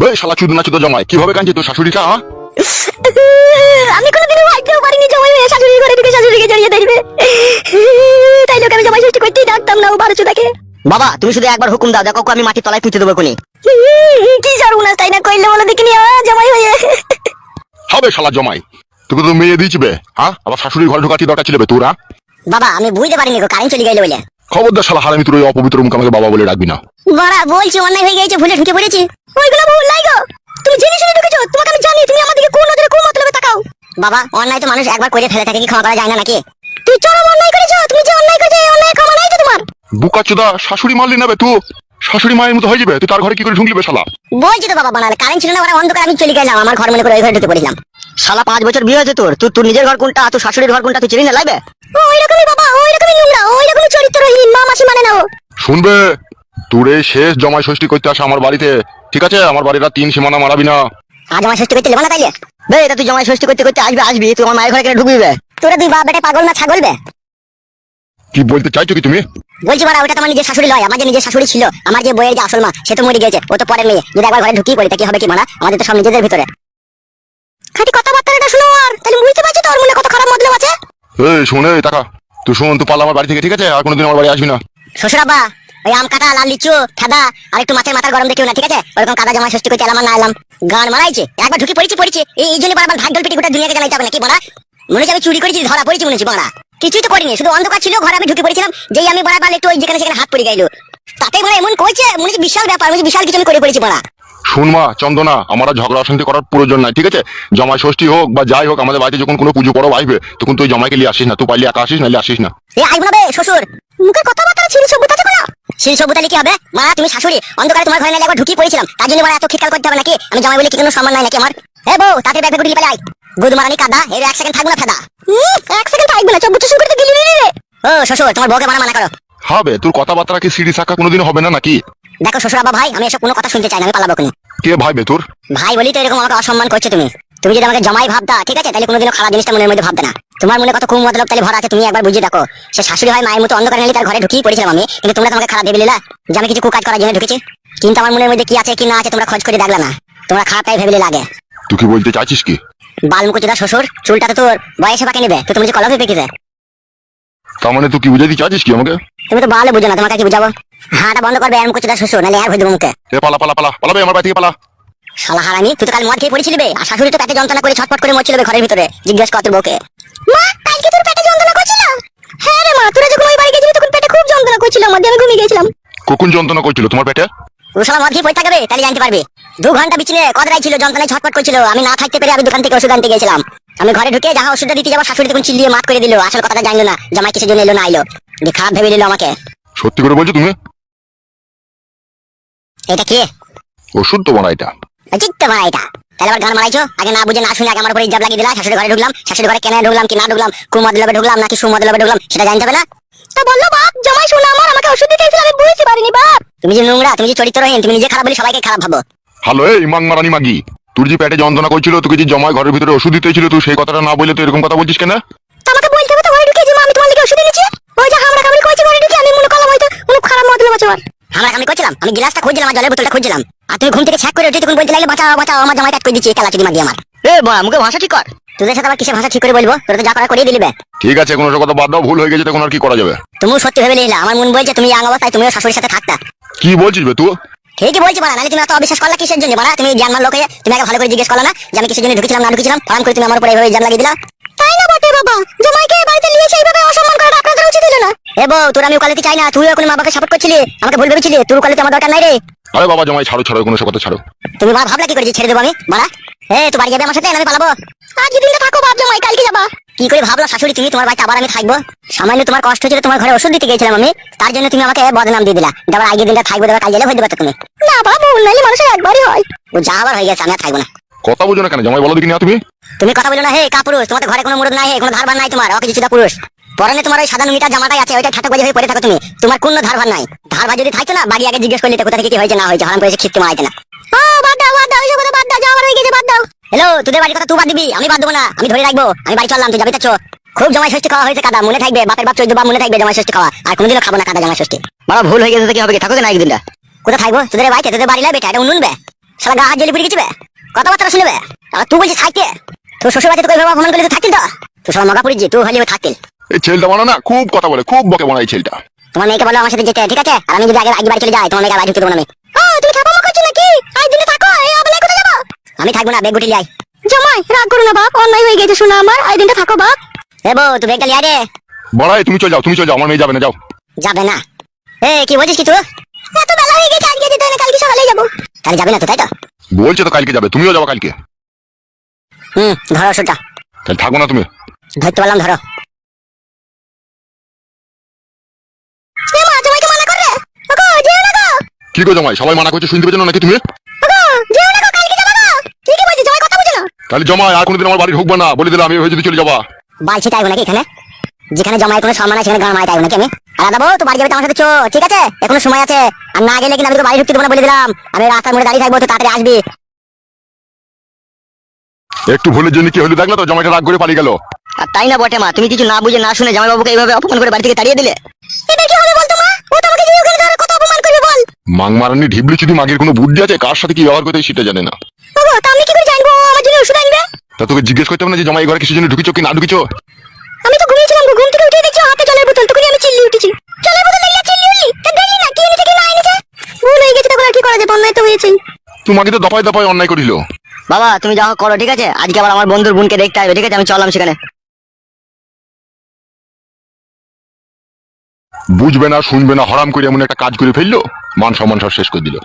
বে শালা চুদ না চুদ কীভাবে কাঁদছে তোর শাশুড়িটা? আমি কোনোদিনও ভাবতেও পারিনি জামাই মেয়ে শাশুড়ির ঘরে ঢুকে শাশুড়িকে জড়িয়ে ধরবে। তাই লোক আমি জামাই ষষ্ঠী করতেই ডাকতাম না ও বারো চুদাকে। বাবা তুমি শুধু একবার হুকুম দাও দেখো আমি মাটি তলায় পুঁতে দেবো কোনি কি সর্বনাশ তাই না কইলে বলো দেখিনি জামাই হয়ে। হবে শালা জমাই। তোকে তো মেয়ে দিয়েছি বে হ্যাঁ আবার শাশুড়ির ঘরে ঢোকাচ্ছি দরকার ছিল বে তোরা বাবা আমি বুঝতে পারিনি গো কারেন্ট চলে গেল বলে। খবরদার শালা হারামি তোর ওই অপবিত্র মুখ আমাকে বাবা বলে ডাকবি না। বড়া বলছি অন্যায় হয়ে গেছে ভুলে ঢুকে পড়েছি। ওইগুলো ভুল নাই গো। তুমি জেনে শুনে ঢুকেছো তোমাকে আমি জানি তুমি আমাদেরকে কোন নজরে কোন মতলবে তাকাও। বাবা অন্যায় তো মানুষ একবার করে ফেলে থাকে কি ক্ষমা করা যায় না নাকি? তুই চরম অন্যায় করেছ তুমি যে অন্যায় করেছ এই অন্যায় ক্ষমা নাই তো তোমার। বুকা চোদা শাশুড়ি মারলি না বে তুই শাশুড়ি মায়ের মতো হয়ে যাবে তুই তার ঘরে কি করে ঢুকলি বে শালা? বলছি তো বাবা বানালে কারেন্ট ছিল না ওরা অন্ধকার আমি চলে গেলাম আমার ঘর মনে করে ওই ঘরে ঢুকে পড়লাম শালা পাঁচ বছর বিয়ে হয়েছে তোর তুই তোর নিজের ঘর কোনটা তোর শাশুড়ির ঘর কোনটা তুই চিনি না লাগবে ওই রকমই বাবা ওই রকমই নোংরা ওই চরিত্রহীন মা মাসি মানে না ও। শুনবে? তোর শেষ জমাই ষষ্ঠী করতে আসে আমার বাড়িতে। ঠিক আছে? আমার বাড়িটা তিন সীমানা মারাবি না। আজ আমার ষষ্ঠী করতে লেবা না তাইলে? বে এটা তুই জামাই ষষ্ঠী করতে করতে আসবি আসবি তুই আমার মায়ের ঘরে কেন ঢুকবি বে? তোরা দুই বাপ বেটা পাগল না ছাগল বে? কি বলতে চাইছো কি তুমি? বলছি বাড়া ওটা তোমার নিজের শাশুড়ি লয় আমার যে নিজের শাশুড়ি ছিল আমার যে বইয়ের যে আসল মা সে তো মরে গেছে ও তো পরের মেয়ে যদি একবার ঘরে ঢুকিয়ে পড়ি তা কি হবে কি মানা? আমাদের তো সব নিজেদের ভিতরে। খাটি কথাবার্তাটা শুনো আর তাহলে বুঝতে পারছি তোর মনে কত খারাপ মতলব আছে? এই শুনে টাকা। তুই শোন তুই পালা আমার বাড়ি থেকে, ঠিক আছে? আর কোনোদিন আমার বাড়ি আসবি না। শ্বশুর আব্বা, ওই আম কাটা, লাল লিচু, খেদা, আর একটু মাছের মাথার গরম দেখিও না, ঠিক আছে? ওরকম কাদা জামা ষষ্ঠী করতে এলাম না এলাম গান মারাইছে, একবার ঢুকি পড়েছি পড়েছি। এই জন্য বারবার ভাগ পিটি গোটা দুনিয়াকে জানাইতে হবে নাকি, বড়া? মনে হচ্ছে আমি চুরি করেছি, ধরা পড়েছি মনে হচ্ছে, বড়া। কিছুই তো করিনি, শুধু অন্ধকার ছিল, ঘরে আমি ঢুকে পড়েছিলাম, যেই আমি বড়া বাল একটু ওই যেখানে সেখানে হাত পড়ে গেল। তাতে বড়া এমন কইছে, মনে হচ্ছে বিশাল ব্যাপার, মনে হচ্ছে বিশাল কিছু আমি করে পড়েছি, বড়া। শুন মা চন্দনা আমার ঝগড়া অশান্তি করার প্রয়োজন নাই ঠিক আছে? জমাই ষষ্ঠী হোক বা যাই হোক আমাদের বাড়িতে যখন কোনো পুজো পরব আসবে। তখন তুই জমাইকে নিয়ে আসিস না তুই পাইলে একা আসিস নাহলে আসিস না। এ আইব না বে শ্বশুর সভ্যতা কোনো শিল সভ্যতা কি হবে? মা তুমি শাশুড়ি অন্ধকারে তোমার ঘরে নালে একবার ঢুকিয়ে পড়েছিলাম। তার জন্য বড় এত খিটকাল করতে হবে নাকি? আমি জামাই বলে কি কোনো সম্মান নাই নাকি আমার? হে বউ তাতে ব্যাগ পেলাই গুদ মারানি কাদা এর এক সেকেন্ড থাকব না ফাদা। এক সেকেন্ড থাকবে না চব্বুচ শুরু করতে দিলি রে। ও শ্বশুর তোমার বউকে মানা মানা করো। হবে তোর কথাবার্তা কি সিঁড়ি শাখা কোনোদিন হবে না নাকি? দেখো শ্বশুর আব্বা ভাই আমি এসব কোনো কথা শুনতে চাই না আমি পালাবো কোনো কে ভাইবে তোর? ভাই বলি তো এরকম আমাকে অসম্মান করছ তুমি। তুমি যদি আমাকে জমাই ভাবতা ঠিক আছে? তাহলে কোনোদিনও খারাপ জিনিসটা মনের মধ্যে ভাবতে না। তোমার মনে কত খুব মতলব তাহলে ভরা আছে তুমি একবার বুঝিয়ে দেখো। সে শাশুড়ি হয় মায়ের মতো অন্ধকার নিলে তার ঘরে ঢুকিয়ে পড়েছিলাম আমি। কিন্তু তোমরা তোমাকে খারাপ নিলা যে আমি কিছু কুকাজ করার জন্য ঢুকেছি। কিন্তু আমার মনের মধ্যে কি আছে কি না আছে তোমরা খোঁজ করে দেখলা না। তোমরা খারাপটাই ভেবে লাগে তুই কি বলতে চাইছিস কি? বালমুকুচুদা শ্বশুর চুলটা তো তোর বয়সে পাকে নেবে। তো তুমি যে কলকে পেকেছে। তার মানে তুই কি বুঝাইতে চাইছিস কি আমাকে? তুমি তো ভালো বুঝো না তোমাকে কি বুঝাবো? হাঁটা বন্ধ করবে কুচুদা শ্বশুর হয়ে দেবো মুখে। এ পালা পালা পালা পালাবে আমার বাড়ি থেকে পালা। শালা হারামি তুই তো কাল মদ খেয়ে পড়েছিলি বে আর শাশুড়ি তো পেটে যন্ত্রণা করে ছটফট করে মরছিল বে ঘরের ভিতরে। জিজ্ঞেস কর তোর বউকে। মা কালকে তোর পেটে যন্ত্রণা করছিল? হ্যাঁ রে মা তোরা যখন ওই বাড়ি গেছিলি তখন পেটে খুব যন্ত্রণা করছিল আমি ঘুমিয়ে গেছিলাম। কখন যন্ত্রণা করছিল তোমার পেটে? ও শালা মদ খেয়ে পড়ে থাকবে তাহলে জানতে পারবি। দু ঘণ্টা বিছনে কদরাই ছিল যন্ত্রণায় ছটফট করছিল আমি না থাকতে পেরে আমি দোকান থেকে ওষুধ আনতে গেছিলাম। আমি ঘরে ঢুকে যাহা ওষুধটা দিতে যাব শাশুড়ি তখন চিল্লিয়ে মাত করে দিল আসল কথাটা জানলো না জামাই কিসের জন্য এলো না আইলো। খারাপ ভেবে দিল আমাকে। সত্যি করে বলছো তুমি? এটা কে? ওষুধ তো বড় এটা চিত্ত মারা এটা তাহলে আবার গান মারাইছো? আগে না বুঝে না শুনে আগে আমার উপরে ইজাব লাগিয়ে দিলা শাশুড়ি ঘরে ঢুকলাম। শাশুড়ি ঘরে কেন ঢুকলাম কি না ঢুকলাম কুমদলবে ঢুকলাম নাকি সুমদলবে ঢুকলাম সেটা জানতে হবে না? তা বলল বাপ জামাই শোনা আমার আমাকে ওষুধ দিতে এসেছিল আমি বুঝতে পারিনি বাপ। তুমি যে নোংরা তুমি যে চরিত্রহীন তুমি নিজে খারাপ বলে সবাইকে খারাপ ভাবো। হ্যালো এই মাং মারানি মাগি। তোর যে পেটে যন্ত্রণা করছিল তোকে যে জমায় ঘরের ভিতরে ওষুধ দিতে ছিল তুই সেই কথাটা না বলে তুই এরকম কথা বলছিস কেন? তা আমাকে বলতে হবে তো ঘরে ঢুকে যে মা আমি তোমার লিগে ওষুধ এনেছি। ওই যে হামরা কামড়ি কইছে ঘরে ঢুকে আমি মনে আমার কামড়ি করছিলাম আমি গ্লাসটা খুঁজছিলাম আর জলের বোতলটা খুঁজছিলাম। আর তুমি ঘুম থেকে ছ্যাক করে উঠে তখন বলতে লাগলে বাঁচাও বাঁচাও আমার জামাই কাট করে দিচ্ছি কালা মাগি আমার। এ বড়া মুখে ভাষা ঠিক কর। তোদের সাথে আবার কিসের ভাষা ঠিক করে বলব? তোরা তো যা করা করিয়ে দিলিবে ঠিক আছে কোনো কথা বাদ দাও ভুল হয়ে গেছে তখন আর কি করা যাবে? তুমিও সত্যি ভেবে নিলা আমার মন বলছে তুমি আং অবস্থায় তুমিও শাশুড়ির সাথে থাকতা। কি বলছিস বে তুই? ঠিকই বলছি বাড়া নাহলে তুমি এত অবিশ্বাস করলা কিসের জন্য? বাড়া তুমি জ্ঞান লোক তুমি আগে ভালো করে জিজ্ঞেস করলা না যে আমি কিসের জন্য ঢুকেছিলাম না ঢুকেছিলাম? ফার্ম করে তুমি আমার উপরে এইভাবে জান লাগিয়ে দিলা? তাই না বটে বাবা? জামাইকে বাড়িতে নিয়ে সেইভাবে অসম্মান করা আপনাদের উচিত তোর আমি ওকালতি চাই না তুই এখন মা বাবাকে সাপোর্ট করছিলি? আমাকে ভুল ভেবেছিলি? তোর ওকালতি আমার দরকার নাই রে। আরে বাবা জমাই ছাড়ো ছাড়ো কোনো কথা ছাড়ো। তুমি মা ভাবলা কি করেছি? ছেড়ে দেবো আমি? বাড়া। এ তুই বাড়ি যাবে আমার সাথে? আমি পালাবো। আজ দিনটা থাকো বাপ জামাই কালকে যাবা। কি করে ভাবলা শাশুড়ি তুমি? তোমার বাড়িতে আবার আমি থাকব। সামান্য তোমার কষ্ট ছিল তোমার ঘরে ওষুধ দিতে গেছিলাম আমি। তার জন্য তুমি আমাকে বদনাম দিয়ে দিলা। দেবার আগে দিনটা থাকব দেবার কাল গেলে হয়ে দেবে তুমি। না বাবু নাইলে মানুষের একবারই হয়। ও যা আবার হয়ে গেছে আমি আর থাকব না। কথা বুঝো না কেন? জামাই বলো দেখি না তুমি। তুমি কথা বলো না হে কা পুরুষ তোমাদের ঘরে কোনো মুরদ নাই কোনো ধারবার নাই তোমার। অকে কিছুটা পুরুষ। পরনে তোমার ওই সাদা নুমিটা জামাটাই আছে ওইটা ঠাটক বাজে হয়ে পড়ে থাকো তুমি। তোমার কোনো ধারবার নাই। ধারবার যদি থাকতো না বাড়ি আগে জিজ্ঞেস করলে তো কোথা থেকে কি হয়েছে না হয়েছে হারাম করেছে খিস্তি মারাইতে না। ও বাদ দাও বাদ দাও ওইসব কথা বাদ দাও যাওয়ার হয়ে গেছে বাদ দাও। হ্যালো তোদের বাড়ির কথা তুই বাদ দিবি আমি বাদ দেবো না আমি ধরে রাখব আমি বাড়ি চললাম তুই যাবি তো খুব জমাই ষষ্ঠী খাওয়া হয়েছে কাদা মনে থাকবে বাপের বাপ চোদ্দ বাপ মনে থাকবে জমাই ষষ্ঠী খাওয়া আর কোনোদিনও খাব না কাদা জমাই ষষ্ঠী। বাবা ভুল হয়ে গেছে তো কি হবে কি? থাকো না একদিনটা। কোথায় থাকব? তোদের বাড়িতে তোদের বাড়ি লাগবে এটা উনুন বে। সারা গা হাত জ্বলে পড়ে গেছে বে। কথাবার্তা শুনবে আর তুই বলছিস থাকতে। তোর শ্বশুর বাড়িতে তোকে এভাবে অপমান করলে তুই থাকতিল তো? তুই সব মগা পড়িস তুই হলে থাকতিল। এই ছেলেটা বানা না খুব কথা বলে খুব বকে বানা এই ছেলেটা। তোমার মেয়েকে বলো আমার সাথে যেতে ঠিক আছে? আর আমি যদি আগে আগে বাড়ি চলে যাই তোমার মেয়েকে বাড়ি ঢুকতে দেবো না আমি। ও তুমি খাব মা করছ নাকি? আজ দিনে থাকো এই অবলায় কোথায় যাব? আমি থাকব না বেগ গুটি লিয়াই জামাই রাগ করো না বাপ অন্যায় হয়ে গেছে শোনা আমার আই দিনটা থাকো বাপ। এ বউ তুই বেগটা লিয়াই রে। বড়াই তুমি চলে যাও তুমি চলে যাও আমার মেয়ে যাবে না যাও। যাবে না। এ কি বলছিস কি তুই? এত বেলা হয়ে গেছে আজকে যেতে না কালকে সকালে যাব। তাহলে যাবে না তো তাই তো? বলছে তো কালকে যাবে তুমিও যাব কালকে। হুম ধরো ওষুধটা তাহলে থাকো না তুমি। ধরতে পারলাম ধরো এ মা জামাইকে মানা করে ওগো যেও না গো কি গো জামাই সবাই মানা করছে শুনতে পেছো নাকি তুমি? জামাই তাহলে জমাই আর কোনোদিন আমার বাড়ি ঢুকবো না বলে দিলাম আমি হয়ে যদি চলে যাবা। বালছি তাইবো নাকি এখানে? যেখানে জমায় কোনো সম্মান আছে সেখানে গান মায় নাকি আমি? আলাদা বউ তো বাড়ি যাবে আমার সাথে চো ঠিক আছে? এখনও সময় আছে। আর না গেলে কিন্তু আমি তো বাড়ি ঢুকতে দেবো না বলে দিলাম। আমি রাস্তার মোড়ে দাঁড়িয়ে থাকব তো তাড়াতাড়ি আসবি। একটু ভুলের জন্য কি হলো দেখলে তো জামাইটা রাগ করে পালিয়ে গেল। আর তাই না বটে মা তুমি কিছু না বুঝে না শুনে জামাই বাবুকে এইভাবে অপমান করে বাড়ি থেকে তাড়িয়ে দিলে? এটা কি হবে বলতো মা? ও তো আমাকে যে ওখানে ধরে কত অপমান করবে বল মাং মারানি ঢিবলি যদি মাগের কোনো বুদ্ধি আছে? কার সাথে কি ব্যবহার করতে হয় সেটা জানে না। ওগো তা আমি কি করে জানব? ও আমার জন্য ওষুধ আনবে? তা তোকে জিজ্ঞেস করতে হবে না যে জামাই এই ঘরে কিছু জন্য ঢুকিছো কি না ঢুকিছো? আমি তো ঘুমিয়েছিলাম গো, ঘুম থেকে উঠে দেখছি হাতে জলের বোতল। তখনই আমি চিল্লি উঠেছি। জলের বোতল দেখলে চিল্লি উঠলি? তা দেখি না কি এনেছে কি না এনেছে? ভুল হয়ে গেছে তখন আর কি করা যাবে অন্যায় তো হয়েছেই। তোমাকে তো দফায় দফায় অন্যায় করিল। বাবা তুমি যা হোক করো ঠিক আছে? আজকে আবার আমার বন্ধুর বোনকে দেখতে আসবে ঠিক আছে? আমি চললাম সেখানে। বুঝবে না শুনবে না হরাম করে এমন একটা কাজ করে ফেলল? মান সম্মান সব শেষ করে দিল।